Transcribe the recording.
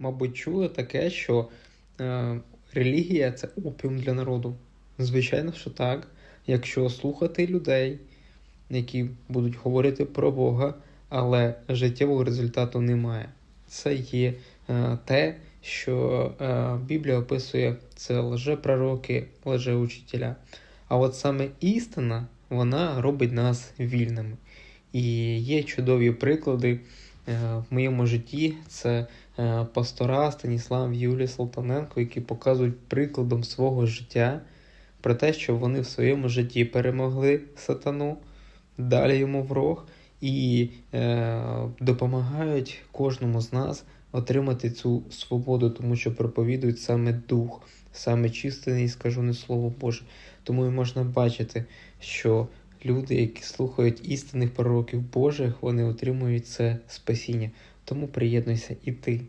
Мабуть, чули таке, що е, релігія це опіум для народу. Звичайно, що так. Якщо слухати людей, які будуть говорити про Бога, але життєвого результату немає. Це є е, те, що е, Біблія описує це лжепророки, лжеучителя. А от саме істина, вона робить нас вільними. І є чудові приклади в моєму житті. Це е, пастора Станіслав Юлія Салтаненко, які показують прикладом свого життя про те, що вони в своєму житті перемогли сатану, далі йому ворог і е, допомагають кожному з нас отримати цю свободу, тому що проповідують саме дух, саме чистий, скажу не слово Боже. Тому і можна бачити, що люди, які слухають істинних пророків Божих, вони отримують це спасіння. Тому приєднуйся і ти.